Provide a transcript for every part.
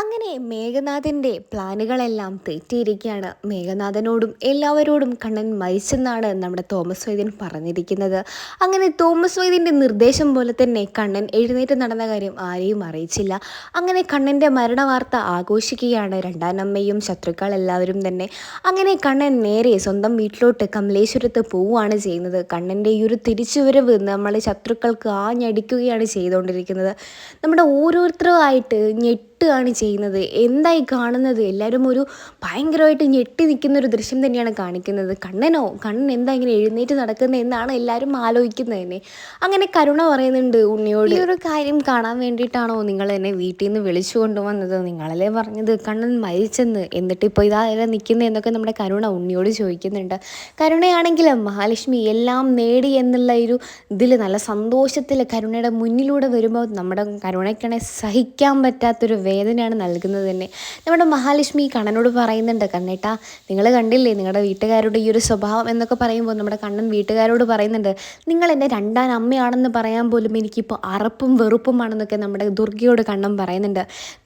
അങ്ങനെ മേഘനാഥന്റെ പ്ലാനുകളെല്ലാം തെറ്റിയിരിക്കുകയാണ്. മേഘനാഥനോടും എല്ലാവരോടും കണ്ണൻ മരിച്ചെന്നാണ് നമ്മുടെ തോമസ് വൈദ്യൻ പറഞ്ഞിരിക്കുന്നത്. അങ്ങനെ തോമസ് വൈദ്യന്റെ നിർദ്ദേശം പോലെ തന്നെ കണ്ണൻ എഴുന്നേറ്റ് നടന്ന കാര്യം ആരെയും അറിയിച്ചില്ല. അങ്ങനെ കണ്ണന്റെ മരണവാർത്ത ആഘോഷിക്കുകയാണ് രണ്ടാനമ്മയും ശത്രുക്കൾ എല്ലാവരും തന്നെ. അങ്ങനെ കണ്ണൻ നേരെ സ്വന്തം വീട്ടിലോട്ട് കമലേശ്വരത്ത് പോവുകയാണ് ചെയ്യുന്നത്. കണ്ണന്റെ ഈ ഒരു തിരിച്ചുവരവ് നമ്മൾ ശത്രുക്കൾക്ക് ആഞ്ഞടിക്കുകയാണ് ചെയ്തുകൊണ്ടിരിക്കുന്നത്. നമ്മുടെ ഓരോരുത്തരുമായിട്ട് ഞെട്ടി ഞെട്ടുകയാണ് ചെയ്യുന്നത്. എന്തായി കാണുന്നത്? എല്ലാവരും ഒരു ഭയങ്കരമായിട്ട് ഞെട്ടി നിൽക്കുന്ന ഒരു ദൃശ്യം തന്നെയാണ് കാണിക്കുന്നത്. കണ്ണനോ? കണ്ണൻ എന്താ ഇങ്ങനെ എഴുന്നേറ്റ് നടക്കുന്നത് എന്നാണ് എല്ലാവരും ആലോചിക്കുന്നത് തന്നെ. അങ്ങനെ കരുണ പറയുന്നുണ്ട് ഉണ്ണിയോട്. ഈ ഒരു കാര്യം കാണാൻ വേണ്ടിയിട്ടാണോ നിങ്ങൾ എന്നെ വീട്ടിൽ നിന്ന് വിളിച്ചു കൊണ്ടുവന്നത്? നിങ്ങളല്ലേ പറഞ്ഞത് കണ്ണൻ മരിച്ചെന്ന്. എന്നിട്ട് ഇപ്പോൾ ഇതാ നിൽക്കുന്നത് എന്നൊക്കെ നമ്മുടെ കരുണ ഉണ്ണിയോട് ചോദിക്കുന്നുണ്ട്. കരുണയാണെങ്കിൽ മഹാലക്ഷ്മി എല്ലാം നേടി എന്നുള്ള ഒരു ഇതിൽ നല്ല സന്തോഷത്തിൽ കരുണയുടെ മുന്നിലൂടെ വരുമ്പോൾ നമ്മുടെ കരുണയ്ക്കാണെ സഹിക്കാൻ പറ്റാത്തൊരു വേദനയാണ് നൽകുന്നത് തന്നെ. നമ്മുടെ മഹാലക്ഷ്മി കണ്ണനോട് പറയുന്നുണ്ട് കണ്ണേട്ടാ നിങ്ങൾ കണ്ടില്ലേ നിങ്ങളുടെ വീട്ടുകാരുടെ ഈ ഒരു സ്വഭാവം? എന്നൊക്കെ പറയുമ്പോൾ നമ്മുടെ കണ്ണൻ വീട്ടുകാരോട് പറയുന്നുണ്ട് നിങ്ങൾ എന്റെ രണ്ടാം അമ്മയാണെന്ന് പറയാൻ പോലും എനിക്കിപ്പോൾ അറപ്പും വെറുപ്പുമാണെന്നൊക്കെ നമ്മുടെ ദുർഗയോട് കണ്ണൻ പറയുന്നുണ്ട്.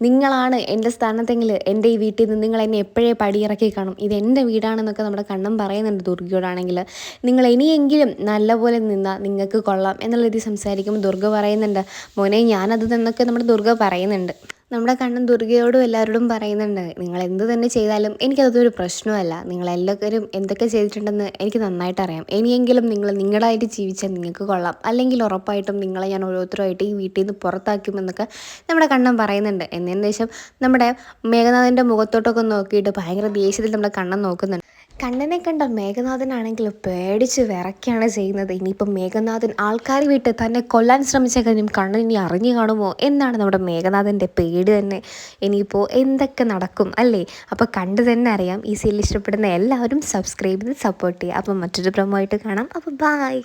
നിങ്ങളാണ് എന്റെ സ്ഥാനത്തെങ്കിൽ എന്റെ ഈ വീട്ടിൽ നിന്ന് നിങ്ങൾ എന്നെ എപ്പോഴേ പടിയിറക്കി കാണും? ഇത് എന്റെ വീടാണെന്നൊക്കെ നമ്മുടെ കണ്ണൻ പറയുന്നുണ്ട് ദുർഗയോടാണെങ്കിൽ. നിങ്ങൾ ഇനിയെങ്കിലും നല്ലപോലെ നിന്നാൽ നിങ്ങൾക്ക് കൊള്ളാം എന്നുള്ള രീതി സംസാരിക്കുമ്പോൾ ദുർഗ പറയുന്നുണ്ട് മോനെ ഞാനത് എന്നൊക്കെ നമ്മുടെ ദുർഗ പറയുന്നുണ്ട്. നമ്മുടെ കണ്ണൻ ദുർഗയോടും എല്ലാവരോടും പറയുന്നുണ്ട് നിങ്ങൾ എന്ത് തന്നെ ചെയ്താലും എനിക്കതൊരു പ്രശ്നമല്ല നിങ്ങളെല്ലാവരും എന്തൊക്കെ ചെയ്തിട്ടുണ്ടെന്ന് എനിക്ക് നന്നായിട്ട് അറിയാം ഇനിയെങ്കിലും നിങ്ങൾ നിങ്ങളായിട്ട് ജീവിച്ചാൽ നിങ്ങൾക്ക് കൊള്ളാം. അല്ലെങ്കിൽ ഉറപ്പായിട്ടും നിങ്ങളെ ഞാൻ ഓരോരുത്തരുമായിട്ട് ഈ വീട്ടിൽ നിന്ന് പുറത്താക്കുമെന്നൊക്കെ നമ്മുടെ കണ്ണൻ പറയുന്നുണ്ട്. എന്നതിന് ശേഷം നമ്മുടെ മേഘനാഥന്റെ മുഖത്തോട്ടൊക്കെ നോക്കിയിട്ട് ഭയങ്കര ദേഷ്യത്തിൽ നമ്മുടെ കണ്ണൻ നോക്കുന്നുണ്ട്. കണ്ണനെ കണ്ട മേഘനാഥനാണെങ്കിൽ പേടിച്ച് വിറയ്ക്കുകയാണ് ചെയ്യുന്നത്. ഇനിയിപ്പം മേഘനാഥൻ ആൾക്കാർ വിട്ട് തന്നെ കൊല്ലാൻ ശ്രമിച്ച കാര്യം കണ്ണൻ ഇനി അറിഞ്ഞു കാണുമോ? എന്നാണ് നമ്മുടെ മേഘനാഥന്റെ പേടി തന്നെ. ഇനിയിപ്പോൾ എന്തൊക്കെ നടക്കും അല്ലേ? അപ്പോൾ കണ്ടു തന്നെ അറിയാം. ഈ സീരിയൽ ഇഷ്ടപ്പെടുന്ന എല്ലാവരും സബ്സ്ക്രൈബ് ചെയ്ത് സപ്പോർട്ട് ചെയ്യുക. അപ്പം മറ്റൊരു പ്രമോ ആയിട്ട് കാണാം. അപ്പോൾ ബായ്